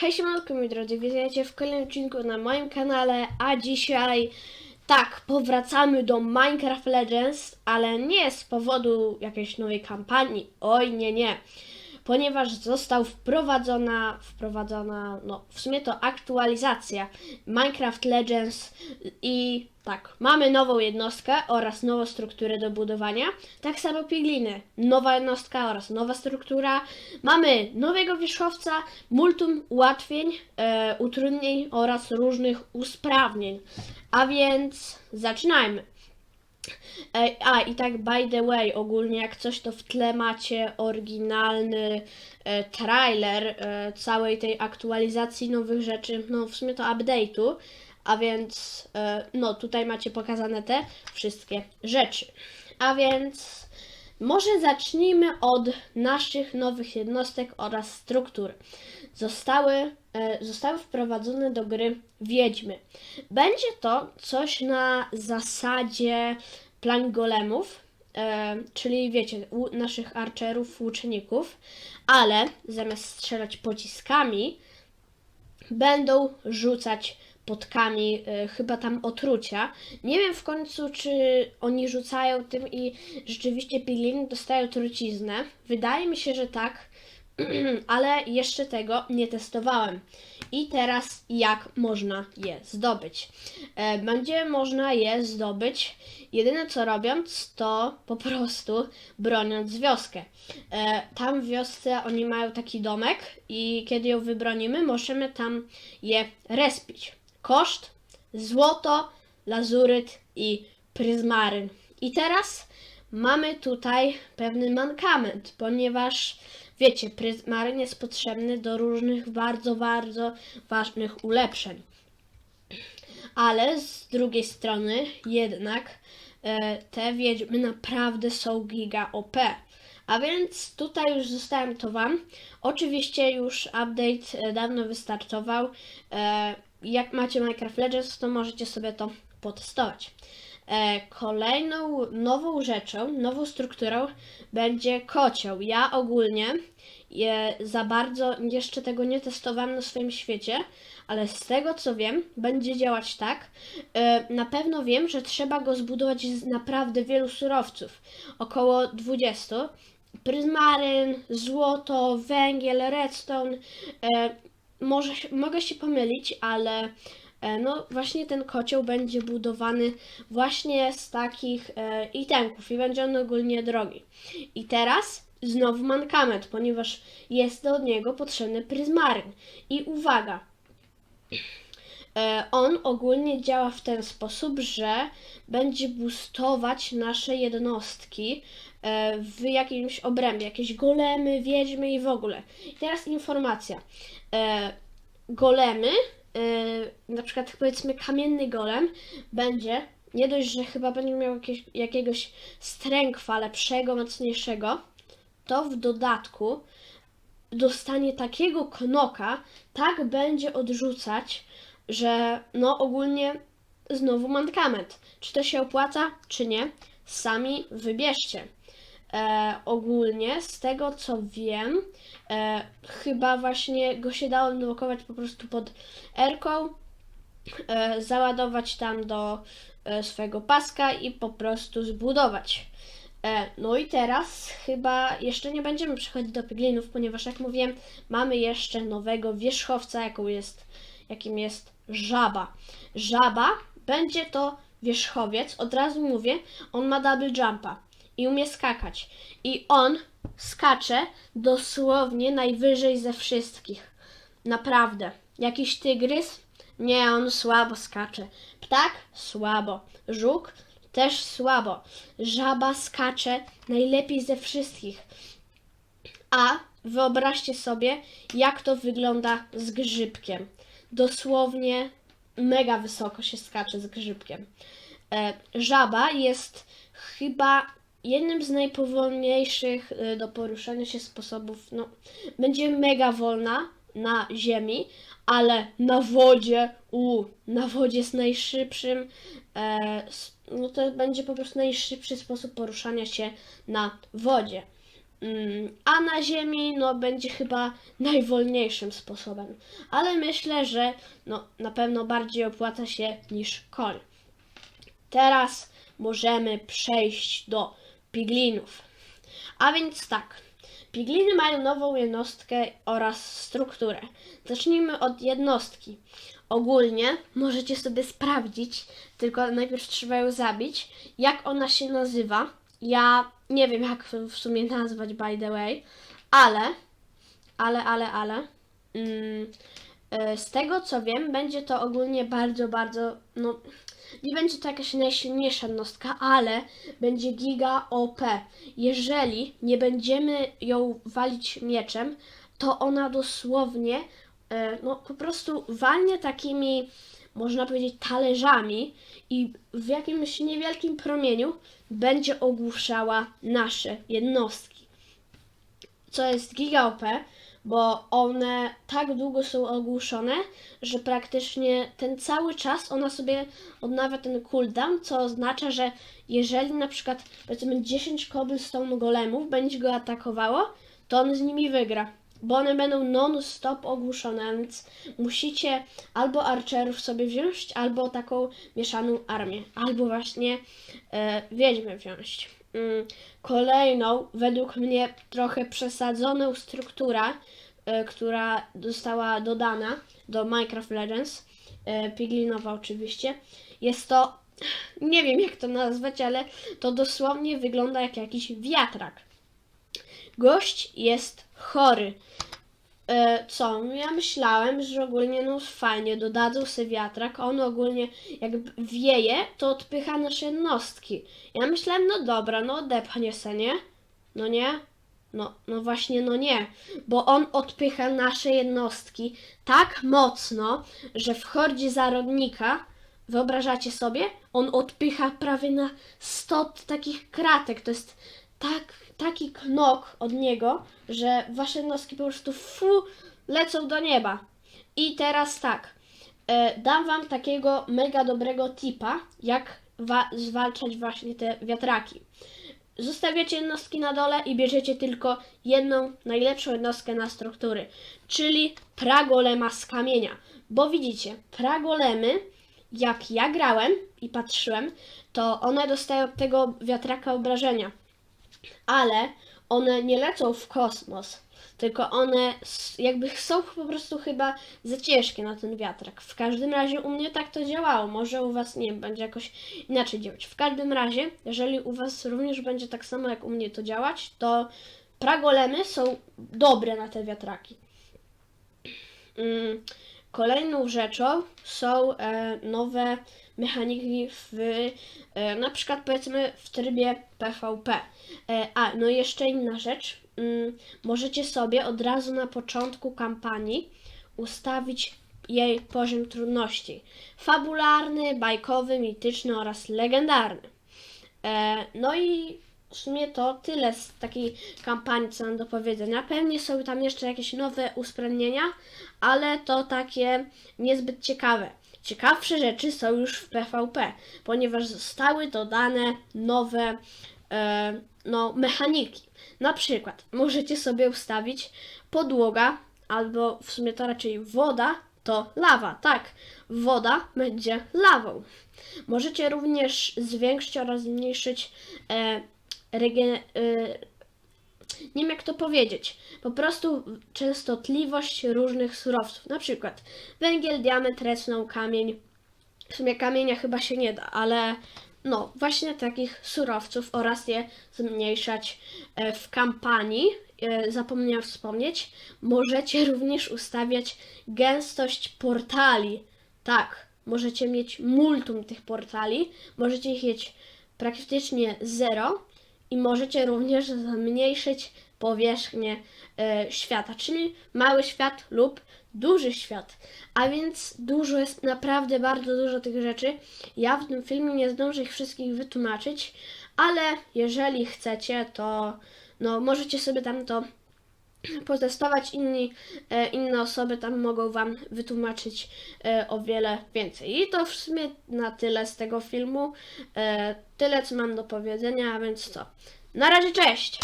Hej siemanko moi drodzy, witajcie w kolejnym odcinku na moim kanale, a dzisiaj tak, powracamy do Minecraft Legends, ale nie z powodu jakiejś nowej kampanii, oj nie, nie, ponieważ został wprowadzona, wprowadzona, no w sumie to aktualizacja Minecraft Legends i tak, mamy nową jednostkę oraz nową strukturę do budowania, tak samo pigliny, nowa jednostka oraz nowa struktura, mamy nowego wierzchowca, multum ułatwień, e, utrudnień oraz różnych usprawnień, a więc zaczynajmy. Ej, a i tak by the way, ogólnie jak coś to w tle macie oryginalny e, trailer e, całej tej aktualizacji nowych rzeczy, no w sumie to update'u, a więc e, no tutaj macie pokazane te wszystkie rzeczy. A więc może zacznijmy od naszych nowych jednostek oraz struktur. Zostały, e, zostały wprowadzone do gry Wiedźmy. Będzie to coś na zasadzie plan golemów, e, czyli wiecie, u, naszych archerów, łuczników, ale zamiast strzelać pociskami, będą rzucać potkami, y, chyba tam otrucia. Nie wiem w końcu, czy oni rzucają tym i rzeczywiście pigliny dostają truciznę. Wydaje mi się, że tak, ale jeszcze tego nie testowałem. I teraz jak można je zdobyć? E, Będzie można je zdobyć jedyne co robiąc, to po prostu broniąc wioskę. E, Tam w wiosce oni mają taki domek i kiedy ją wybronimy, możemy tam je respić. Koszt, złoto, lazuryt i pryzmaryn. I teraz mamy tutaj pewny mankament, ponieważ wiecie, pryzmaryn jest potrzebny do różnych bardzo, bardzo ważnych ulepszeń. Ale z drugiej strony jednak e, te wiedźmy naprawdę są giga OP. A więc tutaj już zostałem to Wam. Oczywiście już update e, dawno wystartował. E, jak macie Minecraft Legends, to możecie sobie to potestować. E, kolejną nową rzeczą, nową strukturą będzie kocioł. Ja ogólnie je, za bardzo jeszcze tego nie testowałem na swoim świecie, ale z tego co wiem, będzie działać tak. E, na pewno wiem, że trzeba go zbudować z naprawdę wielu surowców, około 20. Pryzmaryn, złoto, węgiel, redstone. E, może, mogę się pomylić, ale e, no właśnie ten kocioł będzie budowany właśnie z takich e, itemków i będzie on ogólnie drogi. I teraz znowu mankament, ponieważ jest do niego potrzebny pryzmaryn. I uwaga, e, on ogólnie działa w ten sposób, że będzie boostować nasze jednostki e, w jakimś obrębie, jakieś golemy, wiedźmy i w ogóle. I teraz informacja. E, golemy, e, na przykład powiedzmy kamienny golem będzie nie dość, że chyba będzie miał jakieś, jakiegoś strękwa lepszego, mocniejszego, to w dodatku dostanie takiego knoka, tak będzie odrzucać, że no ogólnie znowu mankament. Czy to się opłaca, czy nie? Sami wybierzcie. E, ogólnie z tego co wiem, e, chyba właśnie go się dało blokować po prostu pod R-ką, e, załadować tam do e, swojego paska i po prostu zbudować. E, no i teraz chyba jeszcze nie będziemy przechodzić do piglinów, ponieważ jak mówiłem, mamy jeszcze nowego wierzchowca, jaką jest, jakim jest żaba. Żaba będzie to wierzchowiec, od razu mówię, on ma double jumpa i umie skakać. I on skacze dosłownie najwyżej ze wszystkich. Naprawdę. Jakiś tygrys? Nie, on słabo skacze. Ptak? Słabo. Żuk? Też słabo. Żaba skacze najlepiej ze wszystkich. A wyobraźcie sobie, jak to wygląda z grzybkiem. Dosłownie mega wysoko się skacze z grzybkiem. E, żaba jest chyba jednym z najpowolniejszych e, do poruszania się sposobów. No, będzie mega wolna na ziemi, ale na wodzie, u, na wodzie jest najszybszym, e, no to będzie po prostu najszybszy sposób poruszania się na wodzie. Mm, A na ziemi no, będzie chyba najwolniejszym sposobem. Ale myślę, że no, na pewno bardziej opłaca się niż koń. Teraz możemy przejść do piglinów. A więc tak, pigliny mają nową jednostkę oraz strukturę. Zacznijmy od jednostki. Ogólnie możecie sobie sprawdzić, tylko najpierw trzeba ją zabić, jak ona się nazywa. Ja nie wiem, jak w sumie nazwać, by the way, ale, ale, ale, ale. Mm, e, z tego co wiem, będzie to ogólnie bardzo, bardzo, no, nie będzie to jakaś najsilniejsza jednostka, ale będzie giga OP. Jeżeli nie będziemy ją walić mieczem, to ona dosłownie, e, no po prostu walnie takimi, można powiedzieć, talerzami i w jakimś niewielkim promieniu będzie ogłuszała nasze jednostki co jest giga OP, bo one tak długo są ogłuszone, że praktycznie ten cały czas ona sobie odnawia ten cooldown, co oznacza, że jeżeli na przykład powiedzmy 10 cobblestone golemów będzie go atakowało, to on z nimi wygra. Bo one będą non-stop ogłuszone, więc musicie albo archerów sobie wziąć, albo taką mieszaną armię, albo właśnie e, wiedźmę wziąć. Mm, Kolejną, według mnie trochę przesadzoną struktura, e, która została dodana do Minecraft Legends, e, piglinowa oczywiście, jest to, nie wiem jak to nazwać, ale to dosłownie wygląda jak jakiś wiatrak. Gość jest chory. E, co? Ja myślałem, że ogólnie no fajnie, dodadzą sobie wiatrak, on ogólnie jak wieje, to odpycha nasze jednostki. Ja myślałem, no dobra, no odepchnie se, nie? No nie? No, no właśnie, no nie, bo on odpycha nasze jednostki tak mocno, że w hordzie zarodnika, wyobrażacie sobie, on odpycha prawie na 100 takich kratek, to jest tak, taki knok od niego, że wasze jednostki po prostu fu, lecą do nieba. I teraz tak, e, dam wam takiego mega dobrego tipa, jak wa- zwalczać właśnie te wiatraki. Zostawiacie jednostki na dole i bierzecie tylko jedną najlepszą jednostkę na struktury, czyli pragolema z kamienia. Bo widzicie, pragolemy, jak ja grałem i patrzyłem, to one dostają od tego wiatraka obrażenia ale one nie lecą w kosmos, tylko one jakby są po prostu chyba za ciężkie na ten wiatrak. W każdym razie u mnie tak to działało, może u Was nie będzie jakoś inaczej działać. W każdym razie, jeżeli u Was również będzie tak samo jak u mnie to działać, to pragolemy są dobre na te wiatraki. Mm, Kolejną rzeczą są e, nowe mechaniki w e, na przykład powiedzmy w trybie PvP. E, a, no jeszcze inna rzecz. Mm, możecie sobie od razu na początku kampanii ustawić jej poziom trudności. Fabularny, bajkowy, mityczny oraz legendarny. E, no i w sumie to tyle z takiej kampanii, co mam do powiedzenia. Pewnie są tam jeszcze jakieś nowe usprawnienia, ale to takie niezbyt ciekawe. Ciekawsze rzeczy są już w PvP, ponieważ zostały dodane nowe e, no, mechaniki. Na przykład możecie sobie ustawić podłoga, albo w sumie to raczej woda, to lawa. Tak, woda będzie lawą. Możecie również zwiększyć oraz zmniejszyć e, regen, e, nie wiem jak to powiedzieć, po prostu częstotliwość różnych surowców, na przykład węgiel, diament, resną, kamień, w sumie kamienia chyba się nie da, ale no właśnie takich surowców oraz je zmniejszać e, w kampanii. e, Zapomniałam wspomnieć, możecie również ustawiać gęstość portali. Tak, możecie mieć multum tych portali, możecie ich mieć praktycznie zero i możecie również zmniejszyć powierzchnię e, świata, czyli mały świat lub duży świat. A więc dużo jest, naprawdę bardzo dużo tych rzeczy. Ja w tym filmie nie zdążę ich wszystkich wytłumaczyć, ale jeżeli chcecie, to no, możecie sobie tam to potestować. Inni, e, inne osoby tam mogą Wam wytłumaczyć e, o wiele więcej. I to w sumie na tyle z tego filmu. E, tyle, co mam do powiedzenia, a więc co? Na razie, cześć!